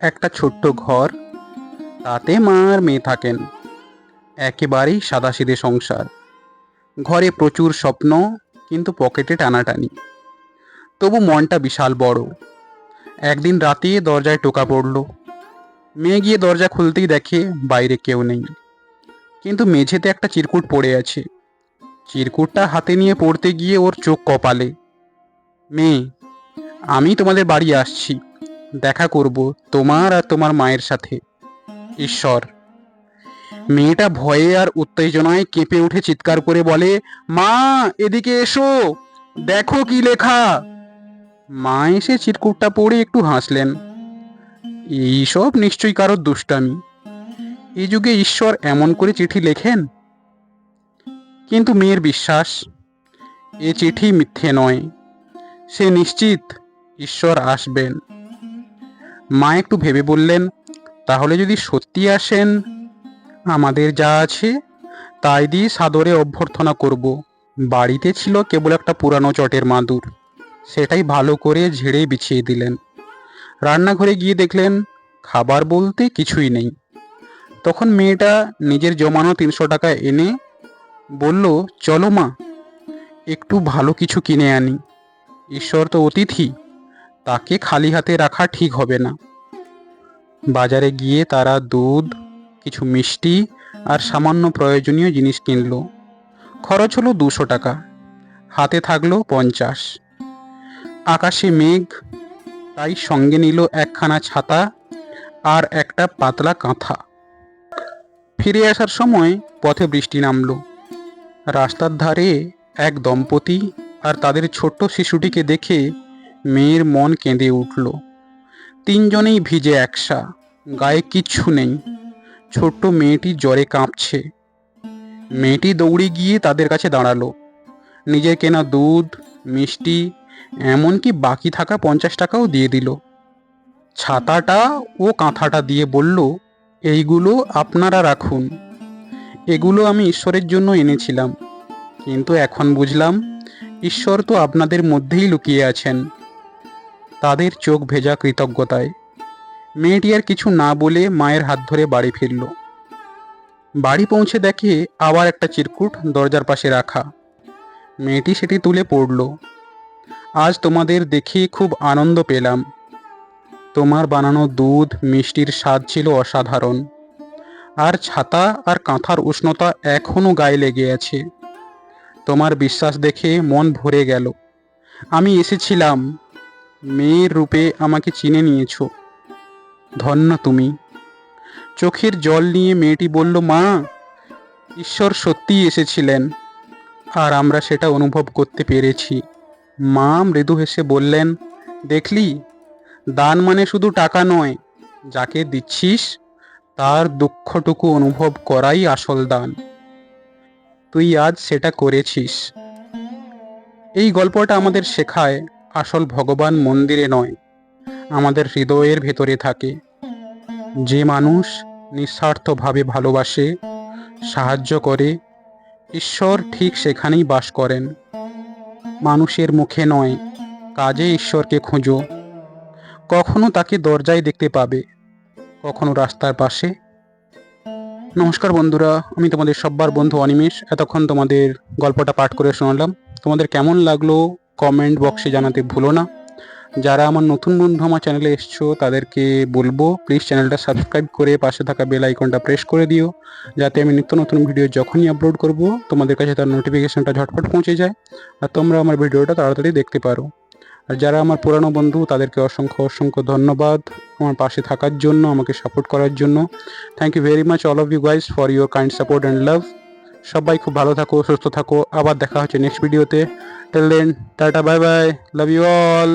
একটা ছোট্ট ঘর, তাতে মা আর মেয়ে থাকেন। একেবারেই সাদাসিধে সংসার। ঘরে প্রচুর স্বপ্ন, কিন্তু পকেটে টানাটানি। তবু মনটা বিশাল বড়। একদিন রাতে দরজায় টোকা পড়ল। মেয়ে গিয়ে দরজা খুলতেই দেখে বাইরে কেউ নেই। কিন্তু মেঝেতে একটা চিরকুট পড়ে আছে। চিরকুটটা হাতে নিয়ে পড়তে গিয়ে ওর চোখ কপালে। মেয়ে, আমি তোমাদের বাড়ি আসছি। দেখা করব তোমার আর তোমার মায়ের সাথে। ঈশ্বর, মেয়েটা ভয়ে আর উত্তেজনায় কেঁপে উঠে চিৎকার করে বলে, মা, এদিকে এসো, দেখো কি লেখা। মা এসে চিরকুটটা পড়ে একটু হাসলেন। এইসব নিশ্চয়ই কারোর দুষ্টামি। এই যুগে ঈশ্বর এমন করে চিঠি লেখেন? কিন্তু মেয়ের বিশ্বাস, এ চিঠি মিথ্যে নয়। সে নিশ্চিত ঈশ্বর আসবেন। মা একটু ভেবে বললেন, তাহলে যদি সত্যি আসেন, আমাদের যা আছে, তাই দিয়ে সাদরে অভ্যর্থনা করব। বাড়িতে ছিল কেবল একটা পুরানো চটের মাদুর। সেটাই ভালো করে ঝেড়ে বিছিয়ে দিলেন। রান্নাঘরে গিয়ে দেখলেন, খাবার বলতে কিছুই নেই। তখন মেয়েটা নিজের জমানো তিনশো টাকা এনে বলল, চলো মা, একটু ভালো কিছু কিনে আনি। ঈশ্বর তো অতিথি। তাকে খালি হাতে রাখা ঠিক হবে না। বাজারে গিয়ে তারা দুধ, কিছু মিষ্টি আর সামান্য প্রয়োজনীয় জিনিস কিনলো। খরচ হলো দুশো টাকা, হাতে থাকল পঞ্চাশ। আকাশে মেঘ, তাই সঙ্গে নিল একখানা ছাতা আর একটা পাতলা কাঁথা। ফিরে আসার সময় পথে বৃষ্টি নামলো। রাস্তার ধারে এক দম্পতি আর তাদের ছোট্ট শিশুটিকে দেখে মেয়ের মন কেঁদে উঠল। তিনজনেই ভিজে একসা, গায়ে কিচ্ছু নেই। ছোট্ট মেয়েটি জ্বরে কাঁপছে। মেয়েটি দৌড়ে গিয়ে তাদের কাছে দাঁড়াল। নিজের কেনা দুধ, মিষ্টি, এমনকি বাকি থাকা পঞ্চাশ টাকাও দিয়ে দিল। ছাতাটা ও কাঁথাটা দিয়ে বলল, এইগুলো আপনারা রাখুন। এগুলো আমি ঈশ্বরের জন্য এনেছিলাম। কিন্তু এখন বুঝলাম, ঈশ্বর তো আপনাদের মধ্যেই লুকিয়ে আছেন। তাদের চোখ ভেজা কৃতজ্ঞতায়। মেয়েটি আর কিছু না বলে মায়ের হাত ধরে বাড়ি ফিরল। বাড়ি পৌঁছে দেখে আবার একটা চিরকুট দরজার পাশে রাখা। মেয়েটি সেটি তুলে পড়ল। আজ তোমাদের দেখে খুব আনন্দ পেলাম। তোমার বানানো দুধ, মিষ্টির স্বাদ ছিল অসাধারণ। আর ছাতা আর কাঁথার উষ্ণতা এখনও গায়ে লেগে আছে। তোমার বিশ্বাস দেখে মন ভরে গেল। আমি এসেছিলাম। মেয়ের রূপে আমাকে চিনে নিয়েছ। ধন্য তুমি। চোখের জল নিয়ে মেয়েটি বলল, মা, ঈশ্বর সত্যিই এসেছিলেন। আর আমরা সেটা অনুভব করতে পেরেছি। মা মৃদু হেসে বললেন, দেখলি, দান মানে শুধু টাকা নয়, যাকে দিচ্ছিস, তার দুঃখটুকু অনুভব করাই আসল দান। তুই আজ সেটা করেছিস। এই গল্পটা আমাদের শেখায় আসল ভগবান মন্দিরে নয়, আমাদের হৃদয়ের ভেতরে থাকে। যে মানুষ নিঃস্বার্থভাবে ভালোবাসে, সাহায্য করে, ঈশ্বর ঠিক সেখানেই বাস করেন। মানুষের মুখে নয়, কাজে ঈশ্বরকে খোঁজো। কখনো তাকে দরজায় দেখতে পাবে, কখনো রাস্তার পাশে। নমস্কার বন্ধুরা, আমি তোমাদের সব্বার বন্ধু অনিমেষ। এতক্ষণ তোমাদের গল্পটা পাঠ করে শোনালাম। তোমাদের কেমন লাগল? কমেন্ট বক্সে জানাতে ভুলো না। যারা আমার নতুন বন্ধু আমার চ্যানেলে এসছো তাদেরকে বলব প্লিজ চ্যানেলটা সাবস্ক্রাইব করে পাশে থাকা বেল আইকনটা প্রেস করে দিও। যাতে আমি নিত্য নতুন ভিডিও যখনই আপলোড করব তোমাদের কাছে তার নোটিফিকেশনটা ঝটপট পৌঁছে যায় আর তোমরা আমার ভিডিওটা তাড়াতাড়ি দেখতে পারো। আর যারা আমার পুরানো বন্ধু তাদেরকে অসংখ্য অসংখ্য ধন্যবাদ আমার পাশে থাকার জন্য আমাকে সাপোর্ট করার জন্য। Thank you very much all of you guys for your kind support and love সবাই খুব ভালো থাকো, সুস্থ থাকো। আবার দেখা হচ্ছে নেক্সট ভিডিওতে till then tata bye bye love you all